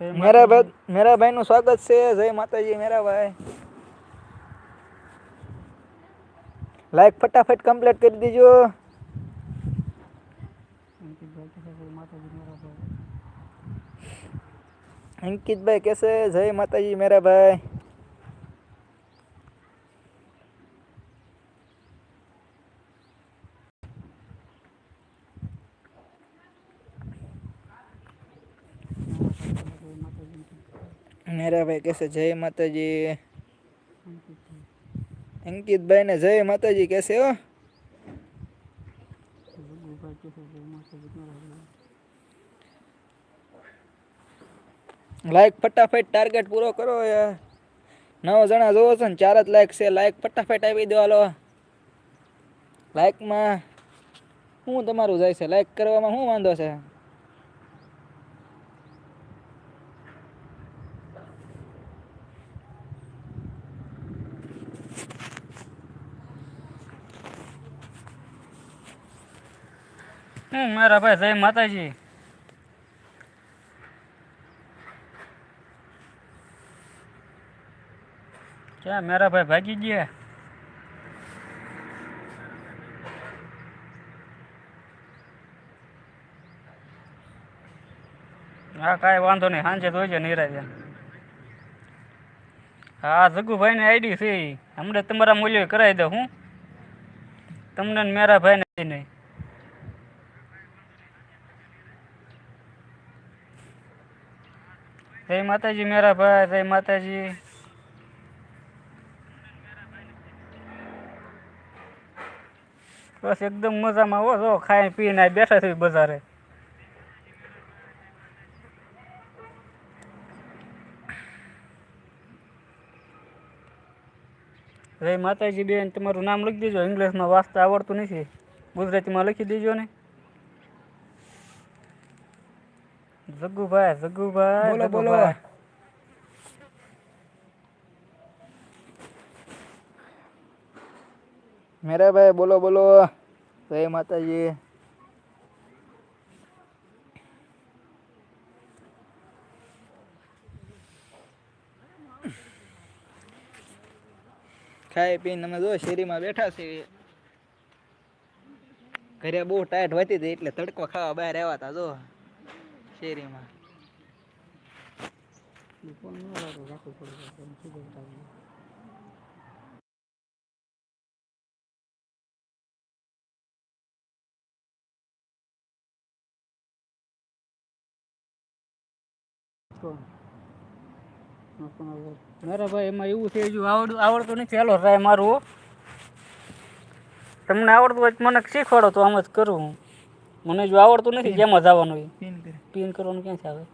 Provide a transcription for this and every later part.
મેરા ભાઈ મેરા ભાઈ નું સ્વાગત છે. જય માતાજી મેરા ભાઈ. લાઈક ફટાફટ કમ્પ્લીટ કરી દીજો. અંકિતભાઈ કેસે? જય માતાજી મેરા ભાઈ કહેશે જય માતાજી. અંકિતભાઈ ને જય માતાજી કહેશે હો. લાઈક ફટાફટ ટાર્ગેટ પૂરો કરો યાર. નવ જણા જોવો છો ને, ચાર જ લાઈક છે. લાઈક ફટાફટ આપી દો, હાલો. લાઈકમાં શું તમારું જાય છે. લાઈક કરવામાં શું વાંધો છે? હું મારા ભાઈ જય માતાજી. ક્યાં મારા ભાઈ ભાગી ગયા? હા, કાંઈ વાંધો નહીં, સાંજે જોઈજો નિરાજે હા, જગુભાઈની આઈડી છે હમણાં તમારા મૂલ્યો કરાવી દઉં હું. તમને મેરા ભાઈ ભાઈને નહીં. જય માતાજી, મેરા ભાઈ જય માતાજી. બસ એકદમ મજામાં હો, જો, ખાઈ પીને બેઠા છે બજારે જય માતાજી બેન, તમારું નામ લખી દેજો ઇંગ્લિશમાં વાંચતા આવડતું નથી. ગુજરાતીમાં લખી દેજો ને. જગ્ગુભાઈ જગ્ગુભાઈ બોલો બોલો જગ્ગુભાઈ. મેરા ભાઈ બોલો બોલો જય માતાજી ખાઈ પીને અમે જો શેરીમાં બેઠા છીએ. ઘરે બહુ ટાઈટ વધી હતી એટલે તડકો ખાવા બહાર આવ્યા હતા જો. શેરીમાં. ભાઈ, એમાં એવું છે જો આવડતું આવડતું ચાલો રાય મારું તમને આવડતું હોય મને શીખવાડો, તો આમ જ કરું હું. મને જો આવડતું નથી જેમાં જવાનું હોય. પીન કરે. પિન કરવાનું ક્યાંથી આવે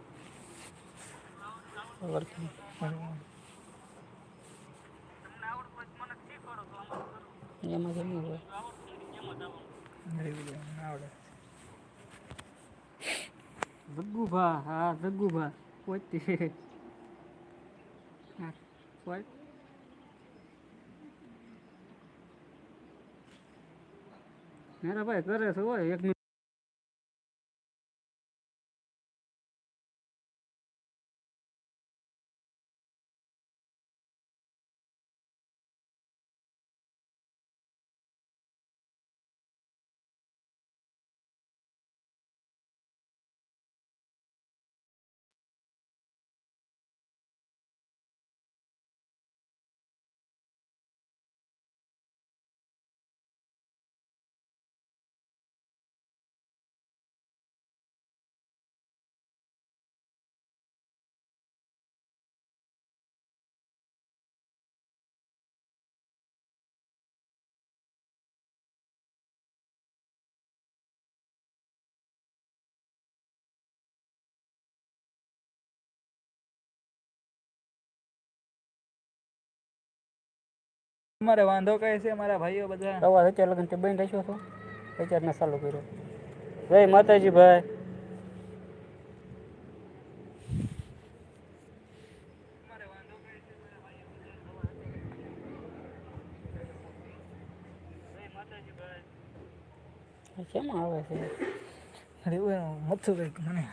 આવડતું નથી. એમાં જમવું હોય. જગ્ગુભા હા જગ્ગુભા. પોતે હા મારા ભાઈ કરે છે હોય એક તમારે વાંધો કઈ છે મારા ભાઈઓ બધા. અવાજ અત્યારે લગન તે બંધ રાખ્યો હતો અત્યારે ના ચાલુ કર્યો. જય માતાજી ભાઈ. કેમ આવે છે? મથું કંઈક મને.